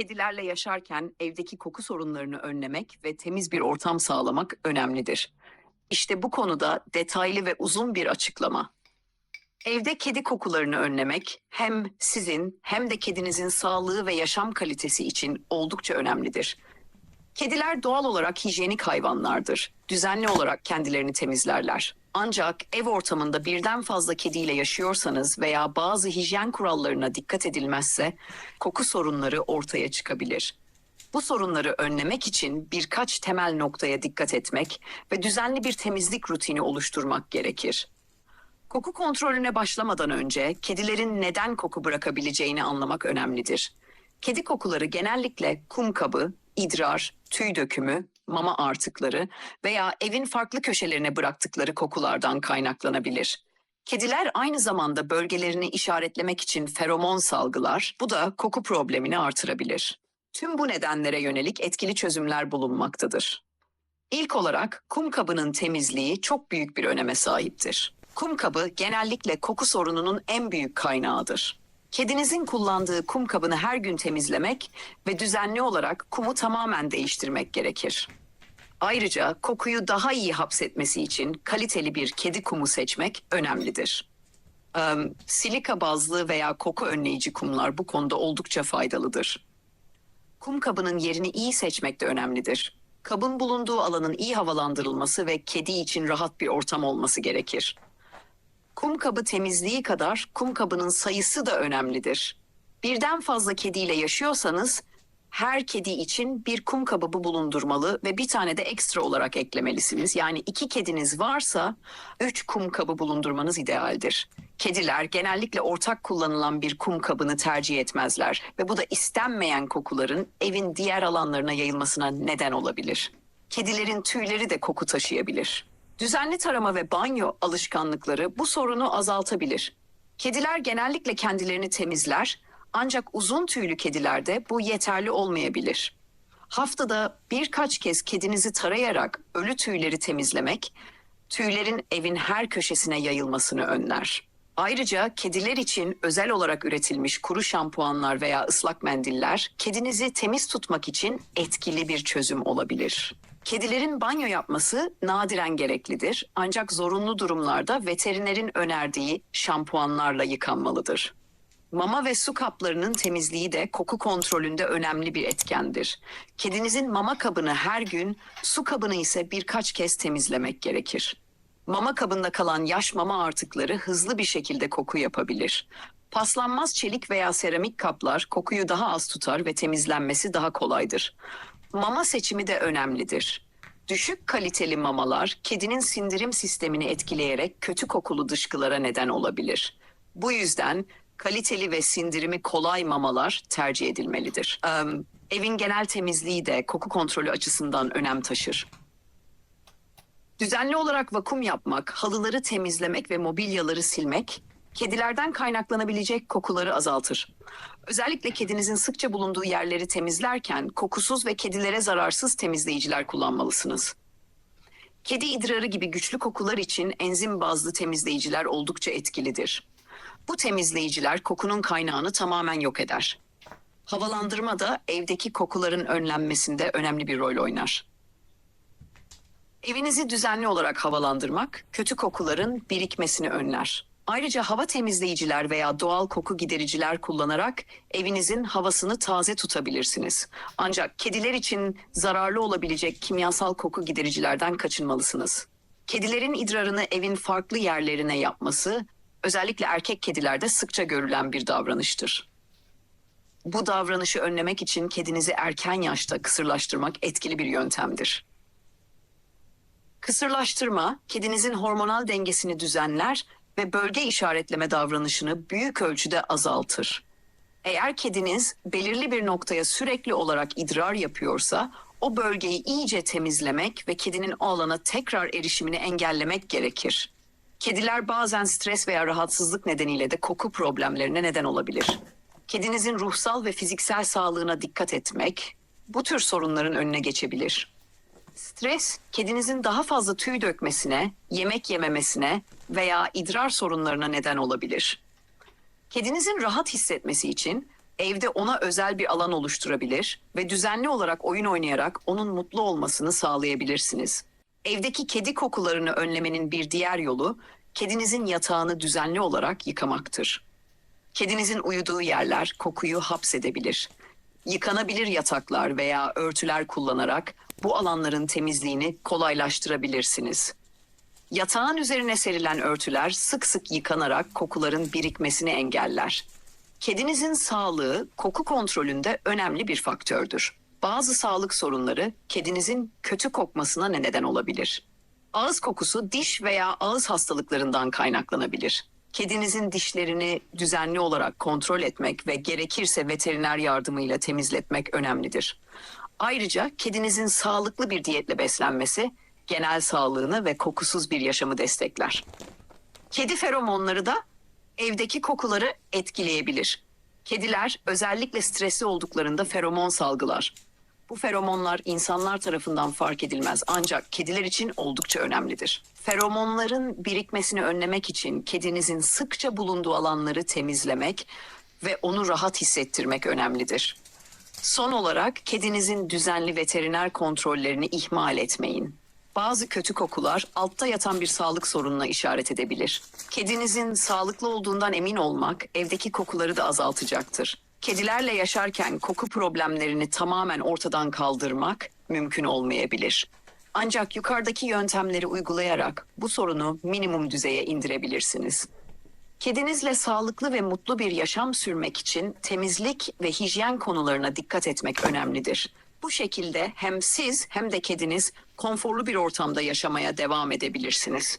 Kedilerle yaşarken evdeki koku sorunlarını önlemek ve temiz bir ortam sağlamak önemlidir. İşte bu konuda detaylı ve uzun bir açıklama. Evde kedi kokularını önlemek hem sizin hem de kedinizin sağlığı ve yaşam kalitesi için oldukça önemlidir. Kediler doğal olarak hijyenik hayvanlardır. Düzenli olarak kendilerini temizlerler. Ancak ev ortamında birden fazla kediyle yaşıyorsanız veya bazı hijyen kurallarına dikkat edilmezse koku sorunları ortaya çıkabilir. Bu sorunları önlemek için birkaç temel noktaya dikkat etmek ve düzenli bir temizlik rutini oluşturmak gerekir. Koku kontrolüne başlamadan önce kedilerin neden koku bırakabileceğini anlamak önemlidir. Kedi kokuları genellikle kum kabı, idrar, tüy dökümü, mama artıkları veya evin farklı köşelerine bıraktıkları kokulardan kaynaklanabilir. Kediler aynı zamanda bölgelerini işaretlemek için feromon salgılar, bu da koku problemini artırabilir. Tüm bu nedenlere yönelik etkili çözümler bulunmaktadır. İlk olarak kum kabının temizliği çok büyük bir öneme sahiptir. Kum kabı genellikle koku sorununun en büyük kaynağıdır. Kedinizin kullandığı kum kabını her gün temizlemek ve düzenli olarak kumu tamamen değiştirmek gerekir. Ayrıca kokuyu daha iyi hapsetmesi için kaliteli bir kedi kumu seçmek önemlidir. Eee, silika bazlı veya koku önleyici kumlar bu konuda oldukça faydalıdır. Kum kabının yerini iyi seçmek de önemlidir. Kabın bulunduğu alanın iyi havalandırılması ve kedi için rahat bir ortam olması gerekir. Kum kabı temizliği kadar kum kabının sayısı da önemlidir. Birden fazla kediyle yaşıyorsanız her kedi için bir kum kabı bulundurmalı ve bir tane de ekstra olarak eklemelisiniz. Yani iki kediniz varsa üç kum kabı bulundurmanız idealdir. Kediler genellikle ortak kullanılan bir kum kabını tercih etmezler ve bu da istenmeyen kokuların evin diğer alanlarına yayılmasına neden olabilir. Kedilerin tüyleri de koku taşıyabilir. Düzenli tarama ve banyo alışkanlıkları bu sorunu azaltabilir. Kediler genellikle kendilerini temizler ancak uzun tüylü kedilerde bu yeterli olmayabilir. Haftada birkaç kez kedinizi tarayarak ölü tüyleri temizlemek, tüylerin evin her köşesine yayılmasını önler. Ayrıca kediler için özel olarak üretilmiş kuru şampuanlar veya ıslak mendiller kedinizi temiz tutmak için etkili bir çözüm olabilir. Kedilerin banyo yapması nadiren gereklidir ancak zorunlu durumlarda veterinerin önerdiği şampuanlarla yıkanmalıdır. Mama ve su kaplarının temizliği de koku kontrolünde önemli bir etkendir. Kedinizin mama kabını her gün, su kabını ise birkaç kez temizlemek gerekir. Mama kabında kalan yaş mama artıkları hızlı bir şekilde koku yapabilir. Paslanmaz çelik veya seramik kaplar kokuyu daha az tutar ve temizlenmesi daha kolaydır. Mama seçimi de önemlidir. Düşük kaliteli mamalar kedinin sindirim sistemini etkileyerek kötü kokulu dışkılara neden olabilir. Bu yüzden kaliteli ve sindirimi kolay mamalar tercih edilmelidir. Em, evin genel temizliği de koku kontrolü açısından önem taşır. Düzenli olarak vakum yapmak, halıları temizlemek ve mobilyaları silmek kedilerden kaynaklanabilecek kokuları azaltır. Özellikle kedinizin sıkça bulunduğu yerleri temizlerken kokusuz ve kedilere zararsız temizleyiciler kullanmalısınız. Kedi idrarı gibi güçlü kokular için enzim bazlı temizleyiciler oldukça etkilidir. Bu temizleyiciler kokunun kaynağını tamamen yok eder. Havalandırma da evdeki kokuların önlenmesinde önemli bir rol oynar. Evinizi düzenli olarak havalandırmak kötü kokuların birikmesini önler. Ayrıca hava temizleyiciler veya doğal koku gidericiler kullanarak evinizin havasını taze tutabilirsiniz. Ancak kediler için zararlı olabilecek kimyasal koku gidericilerden kaçınmalısınız. Kedilerin idrarını evin farklı yerlerine yapması özellikle erkek kedilerde sıkça görülen bir davranıştır. Bu davranışı önlemek için kedinizi erken yaşta kısırlaştırmak etkili bir yöntemdir. Kısırlaştırma, kedinizin hormonal dengesini düzenler ve bölge işaretleme davranışını büyük ölçüde azaltır. Eğer kediniz belirli bir noktaya sürekli olarak idrar yapıyorsa, o bölgeyi iyice temizlemek ve kedinin o alana tekrar erişimini engellemek gerekir. Kediler bazen stres veya rahatsızlık nedeniyle de koku problemlerine neden olabilir. Kedinizin ruhsal ve fiziksel sağlığına dikkat etmek bu tür sorunların önüne geçebilir. Stres, kedinizin daha fazla tüy dökmesine, yemek yememesine veya idrar sorunlarına neden olabilir. Kedinizin rahat hissetmesi için Evde ona özel bir alan oluşturabilir ve düzenli olarak oyun oynayarak onun mutlu olmasını sağlayabilirsiniz. Evdeki kedi kokularını önlemenin bir diğer yolu kedinizin yatağını düzenli olarak yıkamaktır. Kedinizin uyuduğu yerler kokuyu hapsedebilir. Yıkanabilir yataklar veya örtüler kullanarak bu alanların temizliğini kolaylaştırabilirsiniz. Yatağın üzerine serilen örtüler sık sık yıkanarak kokuların birikmesini engeller. Kedinizin sağlığı koku kontrolünde önemli bir faktördür. Bazı sağlık sorunları kedinizin kötü kokmasına ne neden olabilir. Ağız kokusu diş veya ağız hastalıklarından kaynaklanabilir. Kedinizin dişlerini düzenli olarak kontrol etmek ve gerekirse veteriner yardımıyla temizletmek önemlidir. Ayrıca kedinizin sağlıklı bir diyetle beslenmesi genel sağlığını ve kokusuz bir yaşamı destekler. Kedi feromonları da evdeki kokuları etkileyebilir. Kediler özellikle stresli olduklarında feromon salgılar. Bu feromonlar insanlar tarafından fark edilmez ancak kediler için oldukça önemlidir. Feromonların birikmesini önlemek için kedinizin sıkça bulunduğu alanları temizlemek ve onu rahat hissettirmek önemlidir. Son olarak kedinizin düzenli veteriner kontrollerini ihmal etmeyin. Bazı kötü kokular altta yatan bir sağlık sorununa işaret edebilir. Kedinizin sağlıklı olduğundan emin olmak evdeki kokuları da azaltacaktır. Kedilerle yaşarken koku problemlerini tamamen ortadan kaldırmak mümkün olmayabilir. Ancak yukarıdaki yöntemleri uygulayarak bu sorunu minimum düzeye indirebilirsiniz. Kedinizle sağlıklı ve mutlu bir yaşam sürmek için temizlik ve hijyen konularına dikkat etmek önemlidir. Bu şekilde hem siz hem de kediniz konforlu bir ortamda yaşamaya devam edebilirsiniz.